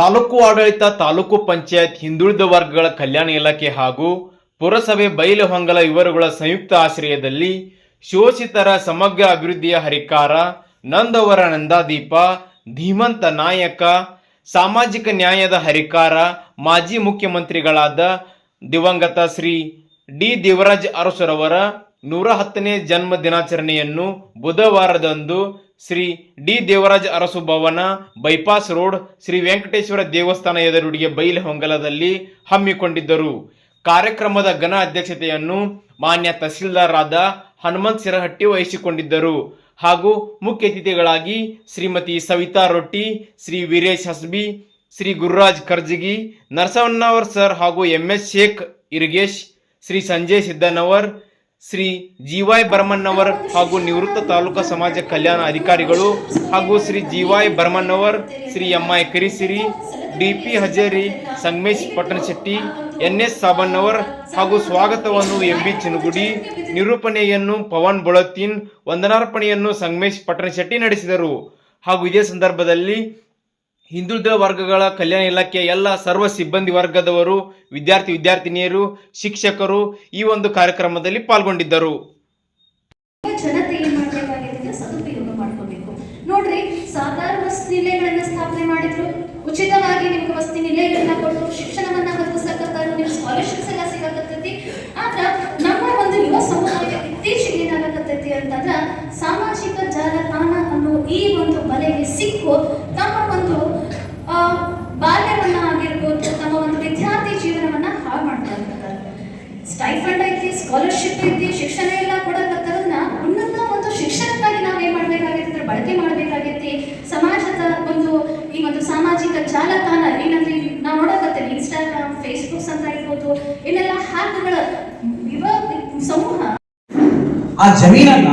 ತಾಲೂಕು ಆಡಳಿತ, ತಾಲೂಕು ಪಂಚಾಯತ್, ಹಿಂದುಳಿದ ವರ್ಗಗಳ ಕಲ್ಯಾಣ ಇಲಾಖೆ ಹಾಗೂ ಪುರಸಭೆ ಬೈಲಹೊಂಗಲ ಇವರುಗಳ ಸಂಯುಕ್ತ ಆಶ್ರಯದಲ್ಲಿ ಶೋಷಿತರ ಸಮಗ್ರ ಅಭಿವೃದ್ಧಿಯ ಹರಿಕಾರ ನಂದವರ ನಂದಾದೀಪ ಧೀಮಂತ ನಾಯಕ, ಸಾಮಾಜಿಕ ನ್ಯಾಯದ ಹರಿಕಾರ, ಮಾಜಿ ಮುಖ್ಯಮಂತ್ರಿಗಳಾದ ದಿವಂಗತ ಶ್ರೀ ಡಿ ದೇವರಾಜ್ ಅರಸುರವರ ನೂರ ಹತ್ತನೇ ಜನ್ಮ ದಿನಾಚರಣೆಯನ್ನು ಬುಧವಾರದಂದು Shri D Devaraj Urs Bhavan, bypass road, Shri Venkateshwara ದೇವಸ್ಥಾನ ಎದುರುಡಿಗೆ ಬೈಲಹೊಂಗಲದಲ್ಲಿ ಹಮ್ಮಿಕೊಂಡಿದ್ದರು. ಕಾರ್ಯಕ್ರಮದ ಘನ ಅಧ್ಯಕ್ಷತೆಯನ್ನು ಮಾನ್ಯ ತಹಸೀಲ್ದಾರಾದ ಹನುಮಂತ್ ಸಿರಹಟ್ಟಿ ವಹಿಸಿಕೊಂಡಿದ್ದರು. ಹಾಗೂ ಮುಖ್ಯ ಅತಿಥಿಗಳಾಗಿ ಶ್ರೀಮತಿ ಸವಿತಾ ರೊಟ್ಟಿ, ಶ್ರೀ ವೀರೇಶ್ ಹಸ್ಬಿ, ಶ್ರೀ ಗುರುರಾಜ್ ಕರ್ಜಗಿ ನರಸವನ್ನವರ್ ಸರ್ ಹಾಗೂ M S Shaikh Irgesh, Shri Sanjay Siddanavar Shri G Y Barmannavar ಹಾಗೂ ನಿವೃತ್ತ ತಾಲೂಕಾ ಸಮಾಜ ಕಲ್ಯಾಣ ಅಧಿಕಾರಿಗಳು ಹಾಗೂ Shri G Y Barmannavar, Shri M I Karisiri D P Hajeri, Sangamesh Pattanashetti N S Sabannavar ಹಾಗೂ ಸ್ವಾಗತವನ್ನು ಎಂ ಬಿ ಚಿನುಗುಡಿ ನಿರೂಪಣೆಯನ್ನು ಪವನ್ ಬೊಳತಿನ್ ವಂದನಾರ್ಪಣೆಯನ್ನು ಸಂಗಮೇಶ್ ಪಟ್ಟಣಶೆಟ್ಟಿ ನಡೆಸಿದರು. ಹಾಗೂ ಇದೇ ಸಂದರ್ಭದಲ್ಲಿ ಹಿಂದುಳಿದ ವರ್ಗಗಳ ಕಲ್ಯಾಣ ಇಲಾಖೆಯ ಎಲ್ಲ ಸರ್ವ ಸಿಬ್ಬಂದಿ ವರ್ಗದವರು, ವಿದ್ಯಾರ್ಥಿ ವಿದ್ಯಾರ್ಥಿನಿಯರು, ಶಿಕ್ಷಕರು ಈ ಒಂದು ಕಾರ್ಯಕ್ರಮದಲ್ಲಿ ಪಾಲ್ಗೊಂಡಿದ್ದರು. ಜನತೆ ಸದುಪಯೋಗ ನೋಡ್ರಿ ಸಾಕಾರ ವಸತಿ ನಿಲಯಗಳನ್ನ ಸ್ಥಾಪನೆ ಮಾಡಿದ್ರು. ಉಚಿತವಾಗಿ ನಿಮ್ಗೆ ವಸತಿ ನಿಲಯಗಳನ್ನ ಕೊಟ್ಟು ಶಿಕ್ಷಣವನ್ನ ಮತ್ತು ನಿಮ್ ಸ್ಕಾಲರ್ಶಿಪ್ಸ್ ಎಲ್ಲ ಸಿಗಕತ್ತೈತಿ ಆದ್ರ ನಮ್ಮ ಒಂದು ಯುವ ಸಮುದಾಯ ಇತ್ತೀಚೆಗೆ ಏನಾಗಕತ್ತೈತಿ ಅಂತಂದ್ರ ಸಾಮಾಜಿಕ ಜಾಲತಾಣ ಅನ್ನೋ ಈ ಒಂದು ಬಲೆಗೆ ಸಿಕ್ಕು ತಮ್ಮ ಒಂದು ಆ, ಬಾಲ್ಯವನ್ನ ಆಗಿರ್ಬೋದು ತಮ್ಮ ಒಂದು ವಿದ್ಯಾರ್ಥಿ ಜೀವನವನ್ನ ಹಾಳು ಮಾಡ್ತಾ ಇರ್ತಾರೆ ಸ್ಟೈಫಂಡ್ ಐತಿ ಐತಿ ಶಿಕ್ಷಣ ಎಲ್ಲ ಕೊಡಕತ್ತದನ್ನ ಉನ್ನತ ಒಂದು ಶಿಕ್ಷಣಕ್ಕಾಗಿ ನಾವ್ ಏನ್ ಅಂದ್ರೆ ಬಳಕೆ ಮಾಡ್ಬೇಕಾಗೈತಿ ಸಮಾಜದ ಒಂದು ಈ ಒಂದು ಸಾಮಾಜಿಕ ಜಾಲತಾಣ, ಏನಂದ್ರೆ ನಾವು ನೋಡಕತ್ತೆ ನೋಡಕತ್ತೇವೆ ಇನ್ಸ್ಟಾಗ್ರಾಮ್ ಫೇಸ್ಬುಕ್ಸ್ ಅಂತ ಇರ್ಬೋದು, ಇನ್ನೆಲ್ಲ ಯುವ ಸಮೂಹ. ಆ ಜಮೀನನ್ನ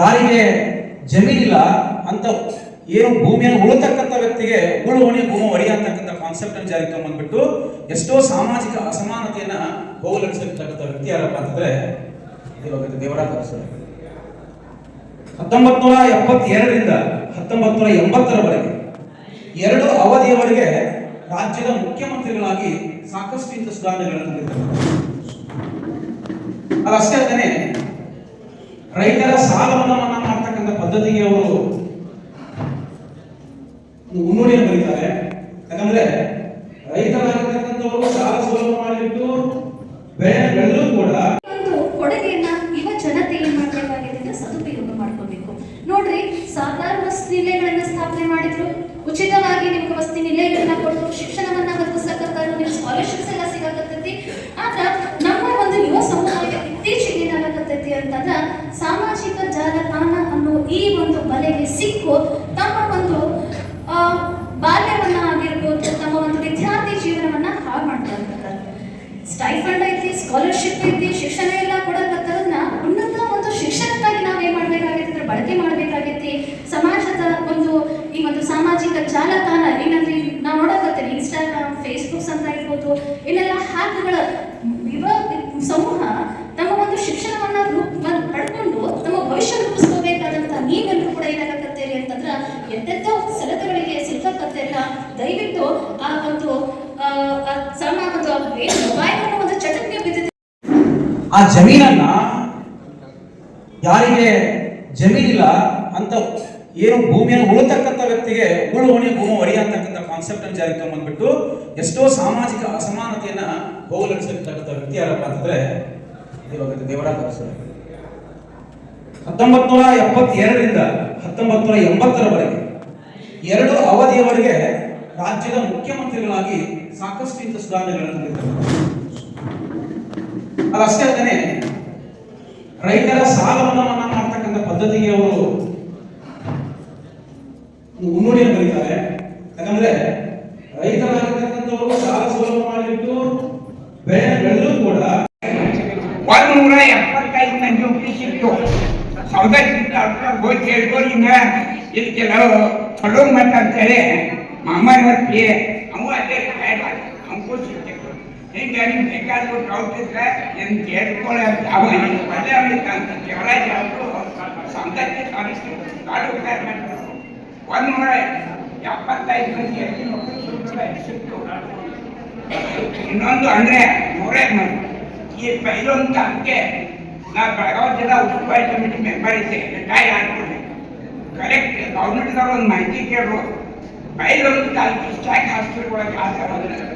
ಯಾರಿಗೆ ಜಮೀನಿಲ್ಲ ಅಂತ ಏನು ಭೂಮಿಯನ್ನು ಉಳತಕ್ಕಂಥ ವ್ಯಕ್ತಿಗೆ ಉಳುವಣಿ ಭೂಮಿ ಒಡೆಯ ಅಂತಕ್ಕಂಥ ಕಾನ್ಸೆಪ್ಟ್ ಅನ್ನು ಜಾರಿಗೆ ತಗೊಂಡ್ಬಿಟ್ಟು ಎಷ್ಟೋ ಸಾಮಾಜಿಕ ಅಸಮಾನತೆಯನ್ನ ಹೋಗಲಾಡಿಸಿರ್ತಕ್ಕಂಥ ವ್ಯಕ್ತಿ ಯಾರಪ್ಪ ಅಂತಂದ್ರೆ ದೇವರಾಜ ಅರಸರು ಹತ್ತೊಂಬತ್ ನೂರ ಎಪ್ಪತ್ತೆರಡರಿಂದ ಹತ್ತೊಂಬತ್ ನೂರ ಎಂಬತ್ತರವರೆಗೆ ಎರಡು ಅವಧಿಯವರೆಗೆ ರಾಜ್ಯದ ಮುಖ್ಯಮಂತ್ರಿಗಳಾಗಿ ಸಾಕಷ್ಟು ಇಂಥ ಸುಧಾರಣೆಗಳನ್ನು ಅದಷ್ಟೇ ಅಲ್ಲದೆ ರೈತರ ಸಾಲವನ್ನು ಮನ್ನಾ ಮಾಡ್ತಕ್ಕಂಥ ಪದ್ಧತಿಗೆ ಅವರು ಒಂದು ಮುನ್ನುಡಿಯನ್ನು ಬರೀತಾರೆ ಯಾಕಂದ್ರೆ ರೈತರಾಗಿರ್ತಕ್ಕಂಥವರು ಸಾಲ ಸುಲಭ ಮಾಡಿಬಿಟ್ಟು ಬೆಳೆ ಬೆಳೆದ್ರು ಕೂಡ ಒಂದು ಕೊಡುಗೆಯನ್ನ ಯುವ ಜನತೆ ಏನ್ ಮಾಡ್ಬೇಕಾಗಿದೆ ಅಂದ್ರೆ ಸದುಪಯೋಗ ಮಾಡ್ಕೋಬೇಕು ಸಾಕಾರ ವಸತಿ ನಿಲಯಗಳನ್ನ ಸ್ಥಾಪನೆ ಮಾಡಿದ್ರು. ಉಚಿತವಾಗಿ ನಿಮ್ಗೆ ವಸತಿ ನಿಲಯಗಳನ್ನ ಕೊಟ್ಟು ಶಿಕ್ಷಣವನ್ನ ಒದಗಿಸಕತ್ತಾರು ನಿಮ್ ಸ್ಕಾಲರ್ಶಿಪ್ಸ್ ಎಲ್ಲ ಸಿಗಾಕತ್ತೈತಿ. ಆದ್ರ ನಮ್ಮ ಒಂದು ಯುವ ಸಮುದಾಯ ಇತ್ತೀಚೆಗೆ ಏನಾಗಕತ್ತೈತಿ ಅಂತಂದ್ರ ಸಾಮಾಜಿಕ ಜಾಲತಾಣ ಅನ್ನೋ ಈ ಒಂದು ಬಲೆಗೆ ಸಿಕ್ಕು. ತಮ್ಮ ಒಂದು ಆ, ಬಾಲ್ಯವನ್ನ ಆಗಿರ್ಬೋದು ತಮ್ಮ ಒಂದು ವಿದ್ಯಾರ್ಥಿ ಜೀವನವನ್ನ ಹಾಳು ಮಾಡ್ತಾ ಇರ್ತಾರೆ ಸ್ಟೈಫಂಡ್ ಐತಿ ಸ್ಕಾಲರ್ಶಿಪ್ ಐತಿ ಶಿಕ್ಷಣ ಎಲ್ಲ ಕೊಡಕತ್ತದನ್ನ ಉನ್ನತ ಒಂದು ಶಿಕ್ಷಣಕ್ಕಾಗಿ ನಾವ್ ಏನ್ ಮಾಡ್ಬೇಕಾಗೈತಿ ಅಂದ್ರೆ ಬಳಕೆ ಮಾಡ್ಬೇಕಾಗೈತಿ ಸಮಾಜದ ಒಂದು ಈ ಒಂದು ಸಾಮಾಜಿಕ ಜಾಲತಾಣ ಏನಂದ್ರೆ ನಾವು ನೋಡಕತ್ತೇನೆ ಇನ್ಸ್ಟಾಗ್ರಾಮ್ ಫೇಸ್ಬುಕ್ಸ್ ಅಂತ ಇರ್ಬೋದು, ಇಲ್ಲೆಲ್ಲ ಹ್ಯಾಕ್ಗಳ ಯುವ ಸಮೂಹ ತಮ್ಮ ಒಂದು ಶಿಕ್ಷಣವನ್ನ ರೂಪ ಪಡ್ಕೊಂಡು ತಮ್ಮ ಭವಿಷ್ಯ ರೂಪಿಸ್ಕೋಬೇಕಾದಂತ ನೀವೆಲ್ಲರೂ ಕೂಡ ಏನಾಗಕತ್ತೇರಿ ಅಂತಂದ್ರ ಎಂತೆಂಥ ಸಲತೆಗಳಿಗೆ ಸಿಕ್ಕಲ್ಲ ದಯವಿಟ್ಟು ಆ ಒಂದು ಸಣ್ಣ ಒಂದು ಒಂದು ಚಟಕ್ಕೆ ಬಿದ್ದಿದೆ. ಆ ಜಮೀನನ್ನ ಯಾರಿಗೆ ಜಮೀನಿಲ್ಲ ಅಂತ ಏನು ಭೂಮಿಯನ್ನು ಉಳತಕ್ಕಂಥ ವ್ಯಕ್ತಿಗೆ ಉಳುವಣಿ ಭೂಮಿ, ಒಡಿ ಅಂತಕ್ಕಂಥ ಕಾನ್ಸೆಪ್ಟ್ ಅನ್ನು ಜಾರಿಗೆ ತಗೊಂಡ್ಬಿಟ್ಟು ಎಷ್ಟೋ ಸಾಮಾಜಿಕ ಅಸಮಾನತೆಯನ್ನ ಹೋಗಲಾಡಿಸಿರ್ತಕ್ಕಂಥ ವ್ಯಕ್ತಿ ಯಾರಪ್ಪ ಅಂತಂದ್ರೆ ಇವಾಗ ದೇವರಾಜ ಅರಸರು ಹತ್ತೊಂಬತ್ ನೂರ ಎಪ್ಪತ್ತೆರಡರಿಂದ ಹತ್ತೊಂಬತ್ ನೂರ ಎಂಬತ್ತರವರೆಗೆ ಎರಡು ಅವಧಿಯವರೆಗೆ ರಾಜ್ಯದ ಮುಖ್ಯಮಂತ್ರಿಗಳಾಗಿ ಸಾಕಷ್ಟು ಇಂಥ ಸುಧಾರಣೆಗಳನ್ನು ತಂದಿದ್ದಾರೆ. ಅದಷ್ಟೇ ಅಲ್ಲದೆ ರೈತರ ಸಾಲವನ್ನು ಮನ್ನಾ ಮಾಡ್ತಕ್ಕಂಥ ಪದ್ಧತಿಗೆ ಅವರು ಮುನ್ನುಡಿಯನ್ನು ಬರೀತಾರೆ ಯಾಕಂದ್ರೆ ರೈತರಾಗಿರ್ತಕ್ಕಂಥವರು ಸಾಲ ಸುಲಭ ಮಾಡಿಬಿಟ್ಟು ಬೆಳೆ ಬೆಳೆದ್ರು ಕೂಡ ಒಂದು ನೂರ ಎಪ್ಪತ್ತೈದು ಮಂದಿ ಸಿಕ್ತು ಸೌದತ್ತಿ ಹೋಗಿ ಕೇಳ್ಕೊಂಡಿನ ಇದಕ್ಕೆಲ್ಲ ಚಲೋ ಮತ ಅಂತೇಳಿ ಮಾಮನವರ್ತಿ ಅವು ಅಲ್ಲೇ ಅಂಕು ಸಿಕ್ತಿತ್ತು ಹಿಂಗೆ ನಿಮ್ಗೆ ಬೇಕಾದ್ರು ಕೌತಿದ್ರೆ ಏನು ಕೇಳ್ಕೊಳ್ಳೋ ಅವ ಅವನಿಗೆ ಅಂತ ದೇವರಾಜ ಅವರು ಸಂತತಿ ಕಾಣಿಸ್ತಿತ್ತು ಕಾಡು ಮಾಡಿದ್ರು ಒಂದು ನೂರ ಎಪ್ಪತ್ತೈದು ಮಂದಿ ಎಲ್ಲಿ ಸಿಕ್ತು ಇನ್ನೊಂದು ಅಂದ್ರೆ ನೂರೈದು ಮಂದಿ ಈ ಪೈಲೊಂದು ತಾಲೂಕೆ ನಾ ಬೆಳಗಾವಿ ಜಿಲ್ಲಾ ಉಸ್ತುವಾರಿ ಕಮಿಟಿ ಮೆಂಬರ್ ಇದ್ದೆ ರಿಟೈರ್ ಆಗ್ತದೆ ಕರೆಕ್ಟ್ ಗೌರ್ಮೆಂಟ್ದವ್ರು ಒಂದು ಮಾಹಿತಿ ಕೇಳಿದ್ರು ಪೈಲೊಂದು ತಾಲೂಕು ಸ್ಟ್ಯಾಕ್ ಹಾಸ್ಪಿಟಲ್ ಒಳಗೆ ಆದ್ರೆ